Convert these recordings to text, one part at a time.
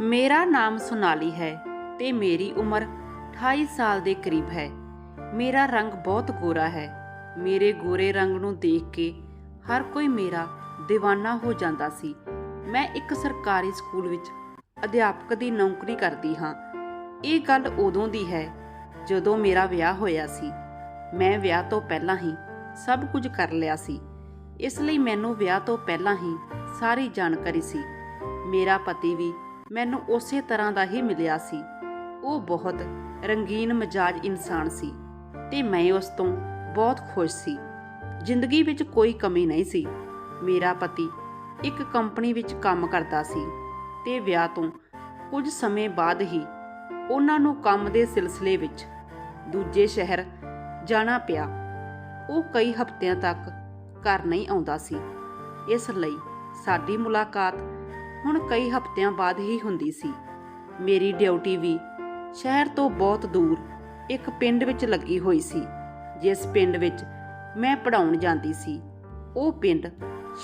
ਮੇਰਾ ਨਾਮ ਸੁਨਾਲੀ ਹੈ ਤੇ ਮੇਰੀ ਉਮਰ 28 ਸਾਲ ਦੇ ਕਰੀਬ ਹੈ। ਮੇਰਾ ਰੰਗ ਬਹੁਤ ਗੋਰਾ ਹੈ। ਮੇਰੇ ਗੋਰੇ ਰੰਗ ਨੂੰ ਦੇਖ ਕੇ ਹਰ ਕੋਈ ਮੇਰਾ دیਵਾਨਾ ਹੋ ਜਾਂਦਾ ਸੀ। ਮੈਂ ਇੱਕ ਸਰਕਾਰੀ ਸਕੂਲ ਵਿੱਚ ਅਧਿਆਪਕ ਦੀ ਨੌਕਰੀ ਕਰਦੀ ਹਾਂ। ਇਹ ਗੱਲ ਉਦੋਂ ਦੀ ਹੈ ਜਦੋਂ ਮੇਰਾ ਵਿਆਹ ਹੋਇਆ ਸੀ। ਮੈਂ ਵਿਆਹ ਤੋਂ ਪਹਿਲਾਂ ਹੀ ਸਭ ਕੁਝ ਕਰ ਲਿਆ ਸੀ। ਇਸ ਲਈ ਮੈਨੂੰ ਵਿਆਹ ਤੋਂ ਪਹਿਲਾਂ ਹੀ ਸਾਰੀ ਜਾਣਕਾਰੀ ਸੀ। ਮੇਰਾ ਪਤੀ ਵੀ ਮੈਨੂੰ ਉਸੇ ਤਰ੍ਹਾਂ ਦਾ ਹੀ ਮਿਲਿਆ ਸੀ। ਉਹ ਬਹੁਤ ਰੰਗੀਨ ਮਜਾਜ ਇਨਸਾਨ ਸੀ ਤੇ ਮੈਂ ਉਸ ਤੋਂ ਬਹੁਤ ਖੁਸ਼ ਸੀ। ਜ਼ਿੰਦਗੀ ਵਿੱਚ ਕੋਈ ਕਮੀ ਨਹੀਂ ਸੀ। ਮੇਰਾ ਪਤੀ ਇੱਕ ਕੰਪਨੀ ਵਿੱਚ ਕੰਮ ਕਰਦਾ ਸੀ ਤੇ ਵਿਆਹ ਤੋਂ ਕੁਝ ਸਮੇਂ ਬਾਅਦ ਹੀ ਉਹਨਾਂ ਨੂੰ ਕੰਮ ਦੇ ਸਿਲਸਿਲੇ ਵਿੱਚ ਦੂਜੇ ਸ਼ਹਿਰ ਜਾਣਾ ਪਿਆ। ਉਹ ਕਈ ਹਫ਼ਤਿਆਂ ਤੱਕ ਘਰ ਨਹੀਂ ਆਉਂਦਾ ਸੀ। ਇਸ ਲਈ ਸਾਡੀ ਮੁਲਾਕਾਤ ਹੁਣ ਕਈ ਹਫ਼ਤਿਆਂ ਬਾਅਦ ਹੀ ਹੁੰਦੀ ਸੀ। ਮੇਰੀ ਡਿਊਟੀ ਵੀ ਸ਼ਹਿਰ ਤੋਂ ਬਹੁਤ ਦੂਰ ਇੱਕ ਪਿੰਡ ਵਿੱਚ ਲੱਗੀ ਹੋਈ ਸੀ, ਜਿਸ ਪਿੰਡ ਵਿੱਚ ਮੈਂ ਪੜਾਉਣ ਜਾਂਦੀ ਸੀ। ਉਹ ਪਿੰਡ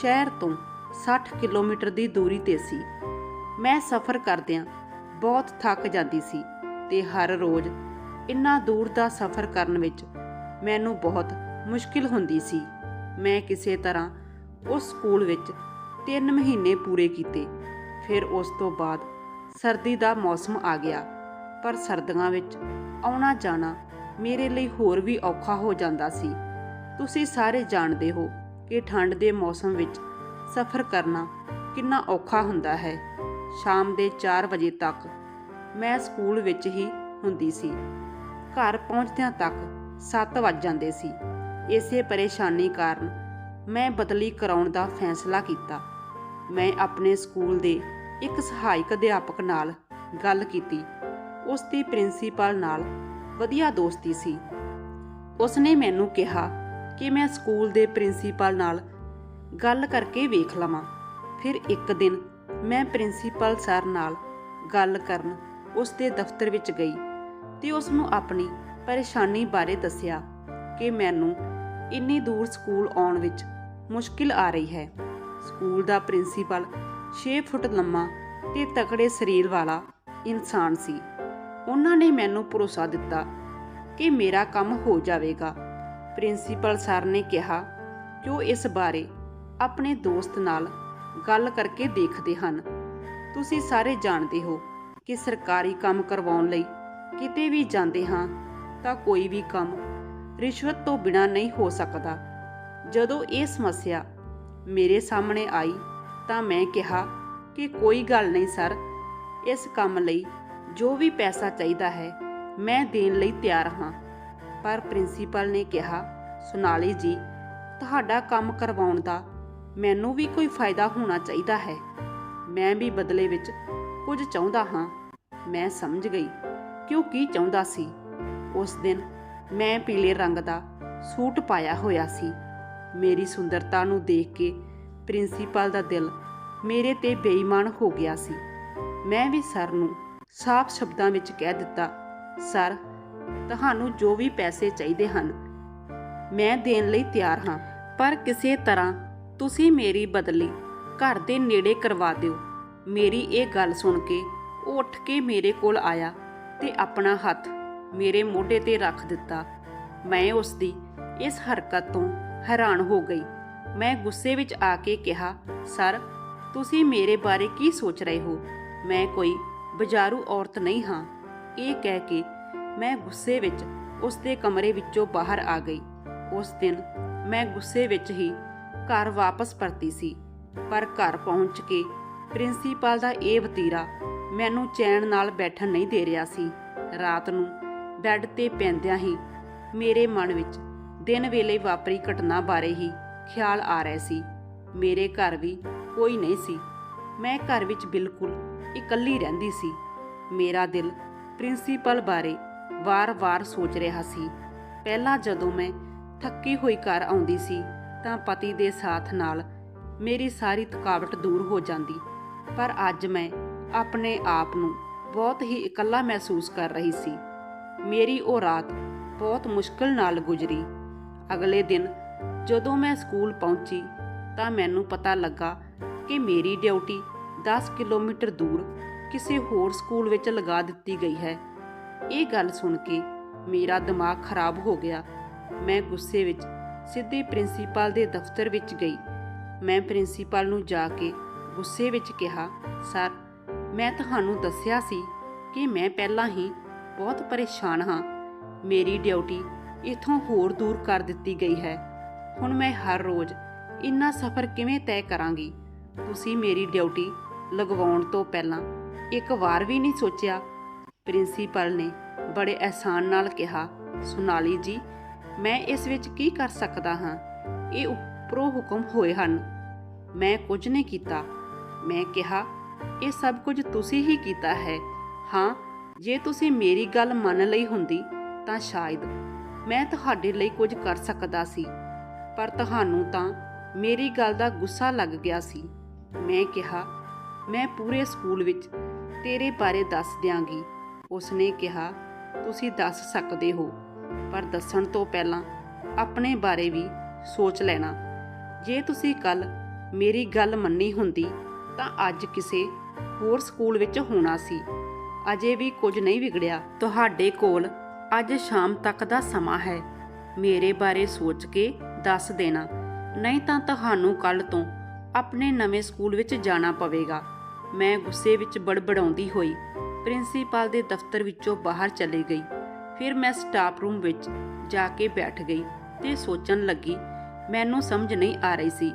ਸ਼ਹਿਰ ਤੋਂ 60 ਕਿਲੋਮੀਟਰ ਦੀ ਦੂਰੀ ਤੇ ਸੀ। ਮੈਂ ਸਫ਼ਰ ਕਰਦਿਆਂ ਬਹੁਤ ਥੱਕ ਜਾਂਦੀ ਸੀ ਤੇ ਹਰ ਰੋਜ਼ ਇੰਨਾ ਦੂਰ ਦਾ ਸਫ਼ਰ ਕਰਨ ਵਿੱਚ ਮੈਨੂੰ ਬਹੁਤ ਮੁਸ਼ਕਿਲ ਹੁੰਦੀ ਸੀ। ਮੈਂ ਕਿਸੇ ਤਰ੍ਹਾਂ ਉਸ ਸਕੂਲ ਵਿੱਚ 3 ਮਹੀਨੇ ਪੂਰੇ ਕੀਤੇ। ਫਿਰ ਉਸ ਤੋਂ ਬਾਅਦ ਸਰਦੀ ਦਾ ਮੌਸਮ ਆ ਗਿਆ। ਪਰ ਸਰਦੀਆਂ ਵਿੱਚ ਆਉਣਾ ਜਾਣਾ ਮੇਰੇ ਲਈ ਹੋਰ ਵੀ ਔਖਾ ਹੋ ਜਾਂਦਾ ਸੀ। ਤੁਸੀਂ ਸਾਰੇ ਜਾਣਦੇ ਹੋ ਕਿ ਠੰਡ ਦੇ ਮੌਸਮ ਵਿੱਚ ਸਫ਼ਰ ਕਰਨਾ ਕਿੰਨਾ ਔਖਾ ਹੁੰਦਾ ਹੈ। ਸ਼ਾਮ ਦੇ 4 ਵਜੇ ਤੱਕ ਮੈਂ ਸਕੂਲ ਵਿੱਚ ਹੀ ਹੁੰਦੀ ਸੀ। ਘਰ ਪਹੁੰਚਦਿਆਂ ਤੱਕ 7 ਵੱਜ ਜਾਂਦੇ ਸੀ। ਇਸੇ ਪਰੇਸ਼ਾਨੀ ਕਾਰਨ ਮੈਂ ਬਦਲੀ ਕਰਾਉਣ ਦਾ ਫੈਸਲਾ ਕੀਤਾ। ਮੈਂ ਆਪਣੇ ਸਕੂਲ ਦੇ ਇੱਕ ਸਹਾਇਕ ਅਧਿਆਪਕ ਨਾਲ ਗੱਲ ਕੀਤੀ। ਉਸ ਦੀ ਪ੍ਰਿੰਸੀਪਲ ਨਾਲ ਵਧੀਆ ਦੋਸਤੀ ਸੀ। ਉਸਨੇ ਮੈਨੂੰ ਕਿਹਾ ਕਿ ਮੈਂ ਸਕੂਲ ਦੇ ਪ੍ਰਿੰਸੀਪਲ ਨਾਲ ਗੱਲ ਕਰਕੇ ਵੇਖ ਲਵਾਂ। ਫਿਰ ਇੱਕ ਦਿਨ ਮੈਂ ਪ੍ਰਿੰਸੀਪਲ ਸਰ ਨਾਲ ਗੱਲ ਕਰਨ ਉਸ ਦੇ ਦਫ਼ਤਰ ਵਿੱਚ ਗਈ ਤੇ ਉਸ ਨੂੰ ਆਪਣੀ ਪਰੇਸ਼ਾਨੀ ਬਾਰੇ ਦੱਸਿਆ ਕਿ ਮੈਨੂੰ ਇੰਨੀ ਦੂਰ ਸਕੂਲ ਆਉਣ ਵਿੱਚ ਮੁਸ਼ਕਿਲ ਆ ਰਹੀ ਹੈ। ਸਕੂਲ ਦਾ ਪ੍ਰਿੰਸੀਪਲ 6 ਫੁੱਟ ਲੰਮਾ ਤੇ ਤਕੜੇ ਸਰੀਰ ਵਾਲਾ ਇਨਸਾਨ ਸੀ। ਉਹਨਾਂ ਨੇ ਮੈਨੂੰ ਭਰੋਸਾ ਦਿੱਤਾ ਕਿ ਮੇਰਾ ਕੰਮ ਹੋ ਜਾਵੇਗਾ। ਪ੍ਰਿੰਸੀਪਲ ਸਰ ਨੇ ਕਿਹਾ ਕਿ ਉਹ ਇਸ ਬਾਰੇ ਆਪਣੇ ਦੋਸਤ ਨਾਲ ਗੱਲ ਕਰਕੇ ਦੇਖਦੇ ਹਨ। ਤੁਸੀਂ ਸਾਰੇ ਜਾਣਦੇ ਹੋ ਕਿ ਸਰਕਾਰੀ ਕੰਮ ਕਰਵਾਉਣ ਲਈ ਕਿਤੇ ਵੀ ਜਾਂਦੇ ਹਾਂ ਤਾਂ ਕੋਈ ਵੀ ਕੰਮ ਰਿਸ਼ਵਤ ਤੋਂ ਬਿਨਾ ਨਹੀਂ ਹੋ ਸਕਦਾ। ਜਦੋਂ ਇਹ ਸਮੱਸਿਆ ਮੇਰੇ ਸਾਹਮਣੇ ਆਈ ਤਾਂ ਮੈਂ ਕਿਹਾ ਕਿ ਕੋਈ ਗੱਲ ਨਹੀਂ, ਸਰ। ਇਸ ਕੰਮ ਲਈ ਜੋ ਵੀ ਪੈਸਾ ਚਾਹੀਦਾ ਹੈ, ਮੈਂ ਦੇਣ ਲਈ ਤਿਆਰ ਹਾਂ। ਪਰ ਪ੍ਰਿੰਸੀਪਲ ਨੇ ਕਿਹਾ, ਸੁਨਾਲੀ ਜੀ, ਤੁਹਾਡਾ ਕੰਮ ਕਰਵਾਉਣ ਦਾ ਮੈਨੂੰ ਵੀ ਕੋਈ ਫਾਇਦਾ ਹੋਣਾ ਚਾਹੀਦਾ ਹੈ। ਮੈਂ ਵੀ ਬਦਲੇ ਵਿੱਚ ਕੁਝ ਚਾਹੁੰਦਾ ਹਾਂ ਮੈਂ ਸਮਝ ਗਈ ਕਿਉਂ ਕੀ ਚਾਹੁੰਦਾ ਸੀ। ਉਸ ਦਿਨ ਮੈਂ ਪੀਲੇ ਰੰਗ ਦਾ ਸੂਟ ਪਾਇਆ ਹੋਇਆ ਸੀ। ਮੇਰੀ ਸੁੰਦਰਤਾ ਨੂੰ ਦੇਖ ਕੇ ਪ੍ਰਿੰਸੀਪਲ ਦਾ ਦਿਲ ਮੇਰੇ ਤੇ ਬੇਈਮਾਨ ਹੋ ਗਿਆ ਸੀ। ਮੈਂ ਵੀ ਸਰ ਨੂੰ ਸਾਫ਼ ਸ਼ਬਦਾਂ ਵਿੱਚ ਕਹਿ ਦਿੱਤਾ, ਸਰ, ਤੁਹਾਨੂੰ ਜੋ ਵੀ ਪੈਸੇ ਚਾਹੀਦੇ ਹਨ, ਮੈਂ ਦੇਣ ਲਈ ਤਿਆਰ ਹਾਂ, ਪਰ ਕਿਸੇ ਤਰ੍ਹਾਂ ਤੁਸੀਂ ਮੇਰੀ ਬਦਲੀ ਘਰ ਦੇ ਨੇੜੇ ਕਰਵਾ ਦਿਓ। ਮੇਰੀ ਇਹ ਗੱਲ ਸੁਣ ਕੇ ਉਹ ਉੱਠ ਕੇ ਮੇਰੇ ਕੋਲ ਆਇਆ ਤੇ ਆਪਣਾ ਹੱਥ ਮੇਰੇ ਮੋਢੇ ਤੇ ਰੱਖ ਦਿੱਤਾ। ਮੈਂ ਉਸ ਦੀ ਇਸ ਹਰਕਤ ਤੋਂ ਹੈਰਾਨ ਹੋ ਗਈ। ਮੈਂ ਗੁੱਸੇ ਵਿੱਚ ਆ ਕੇ ਕਿਹਾ, ਸਰ ਤੁਸੀਂ ਮੇਰੇ ਬਾਰੇ ਕੀ ਸੋਚ ਰਹੇ ਹੋ? ਮੈਂ ਕੋਈ ਬਜ਼ਾਰੂ ਔਰਤ ਨਹੀਂ ਹਾਂ। ਇਹ ਕਹਿ ਕੇ ਮੈਂ ਗੁੱਸੇ ਵਿੱਚ ਉਸ ਦੇ ਕਮਰੇ ਵਿੱਚੋਂ ਬਾਹਰ ਆ ਗਈ। ਉਸ ਦਿਨ ਮੈਂ ਗੁੱਸੇ ਵਿੱਚ ਹੀ ਘਰ ਵਾਪਸ ਪਰਤੀ ਸੀ। ਪਰ ਘਰ ਪਹੁੰਚ ਕੇ ਪ੍ਰਿੰਸੀਪਲ ਦਾ ਇਹ ਵਤੀਰਾ ਮੈਨੂੰ ਚੈਨ ਨਾਲ ਬੈਠਣ ਨਹੀਂ ਦੇ ਰਿਹਾ ਸੀ। ਰਾਤ ਨੂੰ ਬੈੱਡ ਤੇ ਪੈਂਦਿਆਂ ਹੀ ਮੇਰੇ ਮਨ ਵਿੱਚ ਦਿਨ ਵੇਲੇ ਵਾਪਰੀ ਘਟਨਾ ਬਾਰੇ ਹੀ ਖਿਆਲ ਆ ਰਿਹਾ ਸੀ। ਮੇਰੇ ਘਰ ਵੀ ਕੋਈ ਨਹੀਂ ਸੀ। ਮੈਂ ਘਰ ਵਿੱਚ ਬਿਲਕੁਲ ਇਕੱਲੀ ਰਹਿੰਦੀ ਸੀ। ਮੇਰਾ ਦਿਲ ਪ੍ਰਿੰਸੀਪਲ ਬਾਰੇ ਵਾਰ-ਵਾਰ ਸੋਚ ਰਿਹਾ ਸੀ। ਪਹਿਲਾਂ ਜਦੋਂ ਮੈਂ ਥੱਕੀ ਹੋਈ ਘਰ ਆਉਂਦੀ ਸੀ, ਤਾਂ ਪਤੀ ਦੇ ਸਾਥ ਨਾਲ ਮੇਰੀ ਸਾਰੀ ਥਕਾਵਟ ਦੂਰ ਹੋ ਜਾਂਦੀ। ਪਰ ਅੱਜ ਮੈਂ ਆਪਣੇ ਆਪ ਨੂੰ ਬਹੁਤ ਹੀ ਇਕੱਲਾ ਮਹਿਸੂਸ ਕਰ ਰਹੀ ਸੀ। ਮੇਰੀ ਉਹ ਰਾਤ ਬਹੁਤ ਮੁਸ਼ਕਲ ਨਾਲ ਗੁਜ਼ਰੀ। ਅਗਲੇ ਦਿਨ ਜਦੋਂ ਮੈਂ ਸਕੂਲ ਪਹੁੰਚੀ, ਤਾਂ ਮੈਨੂੰ ਪਤਾ ਲੱਗਾ ਕਿ ਮੇਰੀ ਡਿਊਟੀ 10 ਕਿਲੋਮੀਟਰ ਦੂਰ ਕਿਸੇ ਹੋਰ ਸਕੂਲ ਵਿੱਚ ਲਗਾ ਦਿੱਤੀ ਗਈ ਹੈ। ਇਹ ਗੱਲ ਸੁਣ ਕੇ ਮੇਰਾ ਦਿਮਾਗ ਖਰਾਬ ਹੋ ਗਿਆ। ਮੈਂ ਗੁੱਸੇ ਵਿੱਚ ਸਿੱਧੇ ਪ੍ਰਿੰਸੀਪਲ ਦੇ ਦਫ਼ਤਰ ਵਿੱਚ ਗਈ। ਮੈਂ ਪ੍ਰਿੰਸੀਪਲ ਨੂੰ ਜਾ ਕੇ ਗੁੱਸੇ ਵਿੱਚ ਕਿਹਾ, ਸਰ, ਮੈਂ ਤੁਹਾਨੂੰ ਦੱਸਿਆ ਸੀ ਕਿ ਮੈਂ ਪਹਿਲਾਂ ਹੀ ਬਹੁਤ ਪਰੇਸ਼ਾਨ ਹਾਂ। ਮੇਰੀ ਡਿਊਟੀ ਇਥੋਂ ਹੋਰ ਦੂਰ ਕਰ ਦਿੱਤੀ ਗਈ ਹੈ। ਹੁਣ ਮੈਂ ਹਰ ਰੋਜ਼ ਇੰਨਾ ਸਫ਼ਰ ਕਿਵੇਂ ਤੈਅ ਕਰਾਂਗੀ? ਤੁਸੀਂ ਮੇਰੀ ਡਿਊਟੀ ਲਗਵਾਉਣ ਤੋਂ ਪਹਿਲਾਂ ਇੱਕ ਵਾਰ ਵੀ ਨਹੀਂ ਸੋਚਿਆ? ਪ੍ਰਿੰਸੀਪਲ ਨੇ ਬੜੇ ਅਹਿਸਾਨ ਨਾਲ ਕਿਹਾ, ਸੁਨਾਲੀ ਜੀ, ਮੈਂ ਇਸ ਵਿੱਚ ਕੀ ਕਰ ਸਕਦਾ ਹਾਂ? ਇਹ ਉੱਪਰੋਂ ਹੁਕਮ ਹੋਏ ਹਨ। ਮੈਂ ਕੁਝ ਨਹੀਂ ਕੀਤਾ। ਮੈਂ ਕਿਹਾ, ਇਹ ਸਭ ਕੁਝ ਤੁਸੀਂ ਹੀ ਕੀਤਾ ਹੈ। ਹਾਂ, ਜੇ ਤੁਸੀਂ ਮੇਰੀ ਗੱਲ ਮੰਨ ਲਈ ਹੁੰਦੀ ਤਾਂ ਸ਼ਾਇਦ ਮੈਂ ਤੁਹਾਡੇ ਲਈ ਕੁਝ ਕਰ ਸਕਦਾ ਸੀ, ਪਰ ਤੁਹਾਨੂੰ ਤਾਂ ਮੇਰੀ ਗੱਲ ਦਾ ਗੁੱਸਾ ਲੱਗ ਗਿਆ ਸੀ। ਮੈਂ ਕਿਹਾ, ਮੈਂ ਪੂਰੇ ਸਕੂਲ ਵਿੱਚ ਤੇਰੇ ਬਾਰੇ ਦੱਸ ਦਿਆਂਗੀ। ਉਸਨੇ ਕਿਹਾ, ਤੁਸੀਂ ਦੱਸ ਸਕਦੇ ਹੋ, ਪਰ ਦੱਸਣ ਤੋਂ ਪਹਿਲਾਂ ਆਪਣੇ ਬਾਰੇ ਵੀ ਸੋਚ ਲੈਣਾ। ਜੇ ਤੁਸੀਂ ਕੱਲ ਮੇਰੀ ਗੱਲ ਮੰਨੀ ਹੁੰਦੀ, ਤਾਂ ਅੱਜ ਕਿਸੇ ਹੋਰ ਸਕੂਲ ਵਿੱਚ ਹੋਣਾ ਸੀ। ਅਜੇ ਵੀ ਕੁਝ ਨਹੀਂ ਵਿਗੜਿਆ। ਤੁਹਾਡੇ ਕੋਲ ਅੱਜ ਸ਼ਾਮ ਤੱਕ ਦਾ ਸਮਾਂ ਹੈ। ਮੇਰੇ ਬਾਰੇ ਸੋਚ ਕੇ ਦੱਸ ਦੇਣਾ। ਨਹੀਂ ਤਾਂ ਤੁਹਾਨੂੰ ਕੱਲ ਤੋਂ ਆਪਣੇ ਨਵੇਂ ਸਕੂਲ ਵਿੱਚ ਜਾਣਾ ਪਵੇਗਾ। ਮੈਂ ਗੁੱਸੇ ਵਿੱਚ ਬੜਬੜਾਉਂਦੀ ਹੋਈ ਪ੍ਰਿੰਸੀਪਲ ਦੇ ਦਫ਼ਤਰ ਵਿੱਚੋਂ ਬਾਹਰ ਚਲੀ ਗਈ। ਫਿਰ ਮੈਂ ਸਟਾਫ ਰੂਮ ਵਿੱਚ ਜਾ ਕੇ ਬੈਠ ਗਈ ਤੇ ਸੋਚਣ ਲੱਗੀ, ਮੈਨੂੰ ਸਮਝ ਨਹੀਂ ਆ ਰਹੀ ਸੀ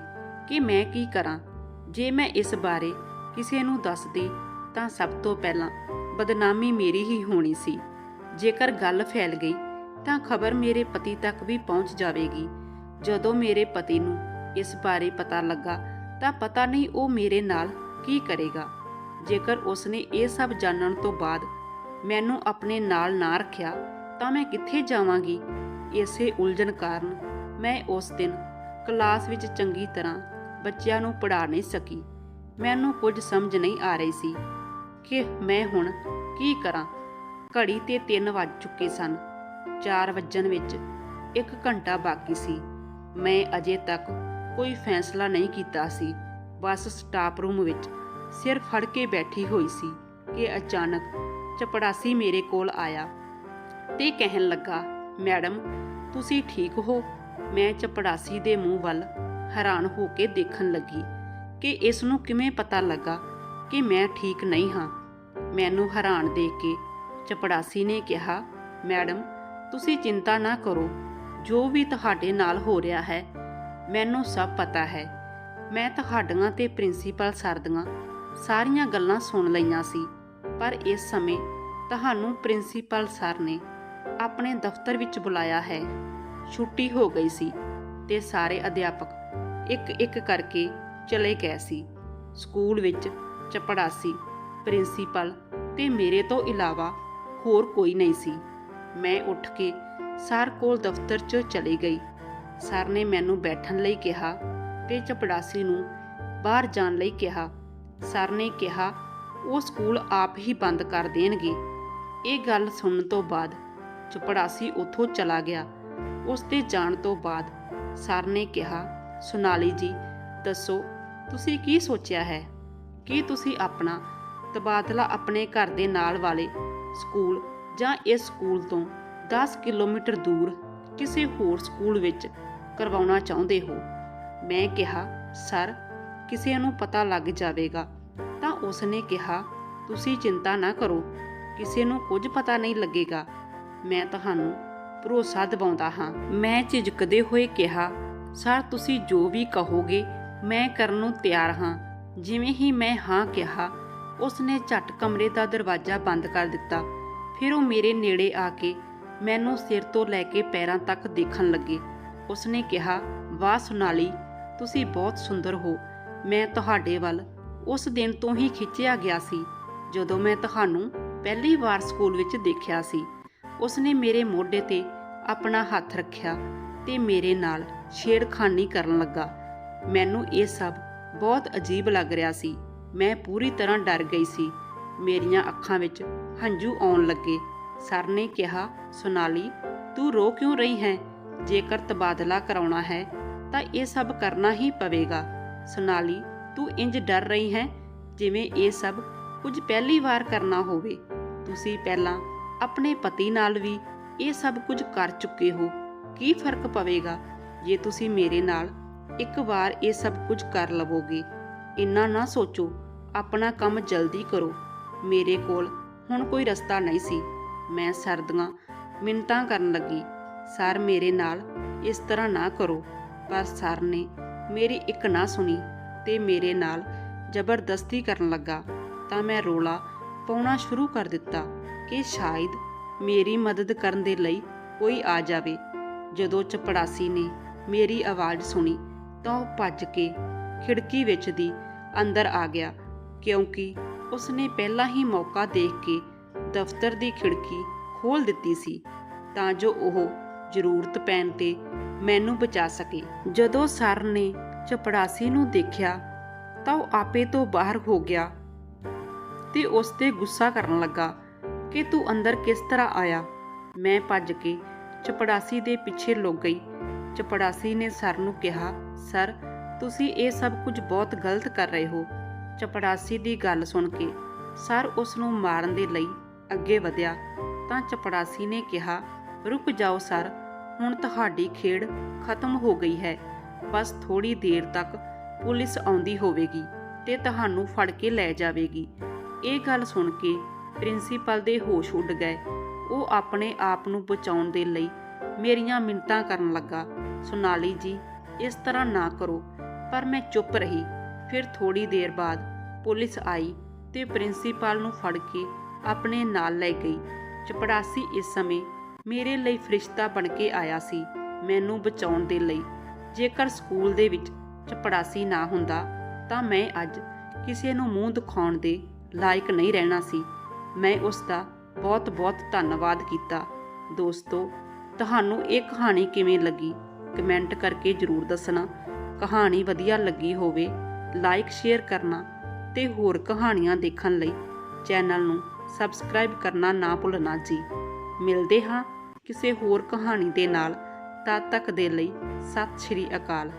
ਕਿ ਮੈਂ ਕੀ ਕਰਾਂ। ਜੇ ਮੈਂ ਇਸ ਬਾਰੇ ਕਿਸੇ ਨੂੰ ਦੱਸਦੀ ਤਾਂ ਸਭ ਤੋਂ ਪਹਿਲਾਂ ਬਦਨਾਮੀ ਮੇਰੀ ਹੀ ਹੋਣੀ ਸੀ। ਜੇਕਰ ਗੱਲ ਫੈਲ ਗਈ ਤਾਂ ਖਬਰ ਮੇਰੇ ਪਤੀ ਤੱਕ ਵੀ ਪਹੁੰਚ ਜਾਵੇਗੀ। ਜਦੋਂ ਮੇਰੇ ਪਤੀ ਨੂੰ ਇਸ ਬਾਰੇ ਪਤਾ ਲੱਗਾ ਤਾਂ ਪਤਾ ਨਹੀਂ ਉਹ ਮੇਰੇ ਨਾਲ ਕੀ ਕਰੇਗਾ। ਜੇਕਰ ਉਸਨੇ ਇਹ ਸਭ ਜਾਣਨ ਤੋਂ ਬਾਅਦ ਮੈਨੂੰ ਆਪਣੇ ਨਾਲ ਨਾ ਰੱਖਿਆ, ਤਾਂ ਮੈਂ ਕਿੱਥੇ ਜਾਵਾਂਗੀ? ਇਸੇ ਉਲਝਣ ਕਾਰਨ ਮੈਂ ਉਸ ਦਿਨ ਕਲਾਸ ਵਿੱਚ ਚੰਗੀ ਤਰ੍ਹਾਂ ਬੱਚਿਆਂ ਨੂੰ ਪੜ੍ਹਾ ਨਹੀਂ ਸਕੀ। ਮੈਨੂੰ ਕੁਝ ਸਮਝ ਨਹੀਂ ਆ ਰਹੀ ਸੀ ਕਿ ਮੈਂ ਹੁਣ ਕੀ ਕਰਾਂ। ਘੜੀ ਤੇ 3 ਵੱਜ ਚੁੱਕੇ ਸਨ। 4 ਵੱਜਣ ਵਿੱਚ 1 ਘੰਟਾ ਬਾਕੀ ਸੀ। ਮੈਂ ਅਜੇ ਤੱਕ ਕੋਈ ਫੈਸਲਾ ਨਹੀਂ ਕੀਤਾ ਸੀ। ਬਸ ਸਟਾਪ ਰੂਮ ਵਿੱਚ ਸਿਰ ਫੜ ਕੇ ਬੈਠੀ ਹੋਈ ਸੀ ਕਿ ਅਚਾਨਕ ਚਪੜਾਸੀ ਮੇਰੇ ਕੋਲ ਆਇਆ ਤੇ ਕਹਿਣ ਲੱਗਾ, ਮੈਡਮ, ਤੁਸੀਂ ਠੀਕ ਹੋ? ਮੈਂ ਚਪੜਾਸੀ ਦੇ ਮੂੰਹ ਵੱਲ ਹੈਰਾਨ ਹੋ ਕੇ ਦੇਖਣ ਲੱਗੀ ਕਿ ਇਸ ਨੂੰ ਕਿਵੇਂ ਪਤਾ ਲੱਗਾ ਕਿ ਮੈਂ ਠੀਕ ਨਹੀਂ ਹਾਂ। ਮੈਨੂੰ ਹੈਰਾਨ ਦੇਖ ਕੇ ਚਪੜਾਸੀ ਨੇ ਕਿਹਾ, ਮੈਡਮ, ਤੁਸੀਂ ਚਿੰਤਾ ਨਾ ਕਰੋ। ਜੋ ਵੀ ਤੁਹਾਡੇ ਨਾਲ ਹੋ ਰਿਹਾ ਹੈ ਮੈਨੂੰ ਸਭ ਪਤਾ ਹੈ। ਮੈਂ ਤੁਹਾਡੀਆਂ ਤੇ ਪ੍ਰਿੰਸੀਪਲ ਸਰ ਦੀਆਂ ਸਾਰੀਆਂ ਗੱਲਾਂ ਸੁਣ ਲਈਆਂ ਸੀ, ਪਰ ਇਸ ਸਮੇਂ ਤੁਹਾਨੂੰ ਪ੍ਰਿੰਸੀਪਲ ਸਰ ਨੇ ਆਪਣੇ ਦਫ਼ਤਰ ਵਿੱਚ ਬੁਲਾਇਆ ਹੈ। ਛੁੱਟੀ ਹੋ ਗਈ ਸੀ ਤੇ ਸਾਰੇ ਅਧਿਆਪਕ ਇੱਕ ਇੱਕ ਕਰਕੇ ਚਲੇ ਗਏ ਸੀ। ਸਕੂਲ ਵਿੱਚ ਚਪੜਾਸੀ ਪ੍ਰਿੰਸੀਪਲ, ਤੇ ਮੇਰੇ ਤੋਂ ਇਲਾਵਾ ਹੋਰ ਕੋਈ ਨਹੀਂ ਸੀ। ਮੈਂ ਉੱਠ ਕੇ ਸਰ ਕੋਲ ਦਫ਼ਤਰ 'ਚ ਚਲੀ ਗਈ। ਸਰ ਨੇ ਮੈਨੂੰ ਬੈਠਣ ਲਈ ਕਿਹਾ ਤੇ ਚਪੜਾਸੀ ਨੂੰ ਬਾਹਰ ਜਾਣ ਲਈ ਕਿਹਾ। ਸਰ ਨੇ ਕਿਹਾ, ਉਹ ਸਕੂਲ ਆਪ ਹੀ ਬੰਦ ਕਰ ਦੇਣਗੇ। ਇਹ ਗੱਲ ਸੁਣਨ ਤੋਂ ਬਾਅਦ ਚਪੜਾਸੀ ਉੱਥੋਂ ਚਲਾ ਗਿਆ। ਉਸ ਦੇ ਜਾਣ ਤੋਂ ਬਾਅਦ ਸਰ ਨੇ ਕਿਹਾ, ਸੁਨਾਲੀ ਜੀ, ਦੱਸੋ, ਤੁਸੀਂ ਕੀ ਸੋਚਿਆ ਹੈ? ਕੀ ਤੁਸੀਂ ਆਪਣਾ ਤਬਾਦਲਾ ਆਪਣੇ ਘਰ ਦੇ ਨਾਲ ਵਾਲੇ ਸਕੂਲ ਜਾਂ ਇਸ ਸਕੂਲ ਤੋਂ 10 ਕਿਲੋਮੀਟਰ ਦੂਰ ਕਿਸੇ ਹੋਰ ਸਕੂਲ ਵਿੱਚ ਕਰਵਾਉਣਾ ਚਾਹੁੰਦੇ ਹੋ। ਮੈਂ ਕਿਹਾ, ਸਰ, ਕਿਸੇ ਨੂੰ ਪਤਾ ਲੱਗ ਜਾਵੇਗਾ। ਤਾਂ ਉਸਨੇ ਕਿਹਾ, ਤੁਸੀਂ ਚਿੰਤਾ ਨਾ ਕਰੋ, ਕਿਸੇ ਨੂੰ ਕੁਝ ਪਤਾ ਨਹੀਂ ਲੱਗੇਗਾ। ਮੈਂ ਤੁਹਾਨੂੰ ਭਰੋਸਾ ਦਿਵਾਉਂਦਾ ਹਾਂ। ਮੈਂ ਝਿਜਕਦੇ ਹੋਏ ਕਿਹਾ, ਸਰ, ਤੁਸੀਂ ਜੋ ਵੀ ਕਹੋਗੇ, ਮੈਂ ਕਰਨ ਨੂੰ ਤਿਆਰ ਹਾਂ। ਜਿਵੇਂ ਹੀ ਮੈਂ ਹਾਂ ਕਿਹਾ, ਉਸਨੇ ਝਟ ਕਮਰੇ ਦਾ ਦਰਵਾਜ਼ਾ ਬੰਦ ਕਰ ਦਿੱਤਾ। ਫਿਰ ਉਹ ਮੇਰੇ ਨੇੜੇ ਆ ਕੇ ਮੈਨੂੰ ਸਿਰ ਤੋਂ ਲੈ ਕੇ ਪੈਰਾਂ ਤੱਕ ਦੇਖਣ ਲੱਗੇ। ਉਸਨੇ ਕਿਹਾ, ਵਾਹ ਸੁਨਾਲੀ, ਤੁਸੀਂ ਬਹੁਤ ਸੁੰਦਰ ਹੋ। ਮੈਂ ਤੁਹਾਡੇ ਵੱਲ ਉਸ ਦਿਨ ਤੋਂ ਹੀ ਖਿੱਚਿਆ ਗਿਆ ਸੀ, ਜਦੋਂ ਮੈਂ ਤੁਹਾਨੂੰ ਪਹਿਲੀ ਵਾਰ ਸਕੂਲ ਵਿੱਚ ਦੇਖਿਆ ਸੀ। ਉਸਨੇ ਮੇਰੇ ਮੋਢੇ ਤੇ ਆਪਣਾ ਹੱਥ ਰੱਖਿਆ ਤੇ ਮੇਰੇ ਨਾਲ ਛੇੜਖਾਨੀ ਕਰਨ ਲੱਗਾ। ਮੈਨੂੰ ਇਹ ਸਭ ਬਹੁਤ ਅਜੀਬ ਲੱਗ ਰਿਹਾ ਸੀ। ਮੈਂ ਪੂਰੀ ਤਰ੍ਹਾਂ ਡਰ ਗਈ ਸੀ। ਮੇਰੀਆਂ ਅੱਖਾਂ ਵਿੱਚ ਹੰਝੂ ਆਉਣ ਲੱਗੇ। ਸਰ ਨੇ ਕਿਹਾ, ਸੁਨਾਲੀ, ਤੂੰ ਰੋ ਕਿਉਂ ਰਹੀ ਹੈ? ਜੇਕਰ ਤਬਾਦਲਾ ਕਰਾਉਣਾ ਹੈ, ਤਾਂ ਇਹ ਸਭ ਕਰਨਾ ਹੀ ਪਵੇਗਾ। ਸੁਨਾਲੀ, ਤੂੰ ਇੰਜ ਡਰ ਰਹੀ ਹੈ? ਜਿਵੇਂ ਇਹ ਸਭ ਕੁਝ ਪਹਿਲੀ ਵਾਰ ਕਰਨਾ ਹੋਵੇ। ਤੁਸੀਂ ਪਹਿਲਾਂ ਆਪਣੇ ਪਤੀ ਨਾਲ ਵੀ ਇਹ ਸਭ ਕੁਝ ਕਰ ਚੁੱਕੇ ਹੋ। ਕੀ ਫ਼ਰਕ ਪਵੇਗਾ ਜੇ ਤੁਸੀਂ ਮੇਰੇ ਨਾਲ ਇੱਕ ਵਾਰ ਇਹ ਸਭ ਕੁਝ ਕਰ ਲਵੋਗੇ? ਇੰਨਾ ਨਾ ਸੋਚੋ। ਆਪਣਾ ਕੰਮ ਜਲਦੀ ਕਰੋ। ਮੇਰੇ ਕੋਲ ਹੁਣ ਕੋਈ ਰਸਤਾ ਨਹੀਂ ਸੀ। ਮੈਂ ਸਰਦੀਆਂ ਮਿੰਟਾਂ ਕਰਨ ਲੱਗੀ, ਸਰ, ਮੇਰੇ ਨਾਲ ਇਸ ਤਰ੍ਹਾਂ ਨਾ ਕਰੋ। ਪਰ ਸਰ ਨੇ ਮੇਰੀ ਇੱਕ ਨਾ ਸੁਣੀ ਤੇ ਮੇਰੇ ਨਾਲ ਜ਼ਬਰਦਸਤੀ ਕਰਨ ਲੱਗਾ ਤਾਂ ਮੈਂ ਰੋਲਾ ਪਾਉਣਾ ਸ਼ੁਰੂ ਕਰ ਦਿੱਤਾ ਕਿ ਸ਼ਾਇਦ ਮੇਰੀ ਮਦਦ ਕਰਨ ਦੇ ਲਈ ਕੋਈ ਆ ਜਾਵੇ। ਜਦੋਂ ਚਪੜਾਸੀ ਨੇ ਮੇਰੀ ਆਵਾਜ਼ ਸੁਣੀ ਤਾਂ ਉਹ ਭੱਜ ਕੇ ਖਿੜਕੀ ਵਿੱਚ ਦੀ ਅੰਦਰ ਆ ਗਿਆ ਕਿਉਂਕਿ ਉਸਨੇ ਪਹਿਲਾਂ ਹੀ ਮੌਕਾ ਦੇਖ ਕੇ ਦਫ਼ਤਰ ਦੀ ਖਿੜਕੀ ਖੋਲ ਦਿੱਤੀ ਸੀ ਤਾਂ ਜੋ ਉਹ ਜ਼ਰੂਰਤ ਪੈਣ ਤੇ ਮੈਨੂੰ ਬਚਾ ਸਕੇ। ਜਦੋਂ ਸਰ ਨੇ ਚਪੜਾਸੀ ਨੂੰ ਦੇਖਿਆ ਤਾਂ ਉਹ ਆਪੇ ਤੋਂ ਬਾਹਰ ਹੋ ਗਿਆ ਤੇ ਉਸ ਤੇ ਗੁੱਸਾ ਕਰਨ ਲੱਗਾ ਕਿ ਤੂੰ ਅੰਦਰ ਕਿਸ ਤਰ੍ਹਾਂ ਆਇਆ। ਮੈਂ ਭੱਜ ਕੇ ਚਪੜਾਸੀ ਦੇ ਪਿੱਛੇ ਲੁਕ ਗਈ। ਚਪੜਾਸੀ ਨੇ ਸਰ ਨੂੰ ਕਿਹਾ, ਸਰ, ਤੁਸੀਂ ਇਹ ਸਭ ਕੁਝ ਬਹੁਤ ਗਲਤ ਕਰ ਰਹੇ ਹੋ। ਚਪੜਾਸੀ ਦੀ ਗੱਲ ਸੁਣ ਕੇ ਸਰ ਉਸ ਨੂੰ ਮਾਰਨ ਦੇ ਲਈ ਅੱਗੇ ਵਧਿਆ ਤਾਂ ਚਪੜਾਸੀ ਨੇ ਕਿਹਾ, ਰੁਕ ਜਾਓ ਸਰ, ਹੁਣ ਤੁਹਾਡੀ ਖੇਡ ਖਤਮ ਹੋ ਗਈ ਹੈ। ਬਸ ਥੋੜੀ ਦੇਰ ਤੱਕ ਪੁਲਿਸ ਆਉਂਦੀ ਹੋਵੇਗੀ ਤੇ ਤੁਹਾਨੂੰ ਫੜ ਕੇ ਲੈ ਜਾਵੇਗੀ। ਇਹ ਗੱਲ ਸੁਣ ਕੇ ਪ੍ਰਿੰਸੀਪਲ ਦੇ ਹੋਸ਼ ਉੱਡ ਗਏ। ਉਹ ਆਪਣੇ ਆਪ ਨੂੰ ਬਚਾਉਣ ਦੇ ਲਈ ਮੇਰੀਆਂ ਮਿੰਤਾਂ ਕਰਨ ਲੱਗਾ। ਸੁਨਾਲੀ ਜੀ, ਇਸ ਤਰ੍ਹਾਂ ਨਾ ਕਰੋ, ਪਰ ਮੈਂ ਚੁੱਪ ਰਹੀ। ਫਿਰ ਥੋੜੀ ਦੇਰ ਬਾਅਦ ਪੁਲਿਸ ਆਈ ਤੇ ਪ੍ਰਿੰਸੀਪਲ ਨੂੰ ਫੜ ਕੇ ਆਪਣੇ ਨਾਲ ਲੈ ਗਈ। ਚਪੜਾਸੀ ਇਸ ਸਮੇਂ ਮੇਰੇ ਲਈ ਫਰਿਸ਼ਤਾ ਬਣ ਕੇ ਆਇਆ ਸੀ ਮੈਨੂੰ ਬਚਾਉਣ ਦੇ ਲਈ। ਜੇਕਰ ਸਕੂਲ ਦੇ ਵਿੱਚ ਚਪੜਾਸੀ ਨਾ ਹੁੰਦਾ ਤਾਂ ਮੈਂ ਅੱਜ ਕਿਸੇ ਨੂੰ ਮੂੰਹ ਦਿਖਾਉਣ ਦੇ ਲਾਇਕ ਨਹੀਂ ਰਹਿਣਾ ਸੀ। ਮੈਂ ਉਸ ਦਾ ਬਹੁਤ-ਬਹੁਤ ਧੰਨਵਾਦ ਕੀਤਾ। ਦੋਸਤੋ, ਤੁਹਾਨੂੰ ਇਹ ਕਹਾਣੀ ਕਿਵੇਂ ਲੱਗੀ? ਕਮੈਂਟ ਕਰਕੇ ਜਰੂਰ ਦੱਸਣਾ। ਕਹਾਣੀ ਵਧੀਆ ਲੱਗੀ ਹੋਵੇ ਲਾਈਕ ਸ਼ੇਅਰ ਕਰਨਾ ਤੇ ਹੋਰ ਕਹਾਣੀਆਂ ਦੇਖਣ ਲਈ ਚੈਨਲ ਨੂੰ ਸਬਸਕ੍ਰਾਈਬ ਕਰਨਾ ਨਾ ਭੁੱਲਣਾ ਜੀ। ਮਿਲਦੇ ਹਾਂ ਕਿਸੇ ਹੋਰ ਕਹਾਣੀ ਦੇ ਨਾਲ। ਤਦ ਤੱਕ ਦੇ ਲਈ ਸਤਿ ਸ਼੍ਰੀ ਅਕਾਲ।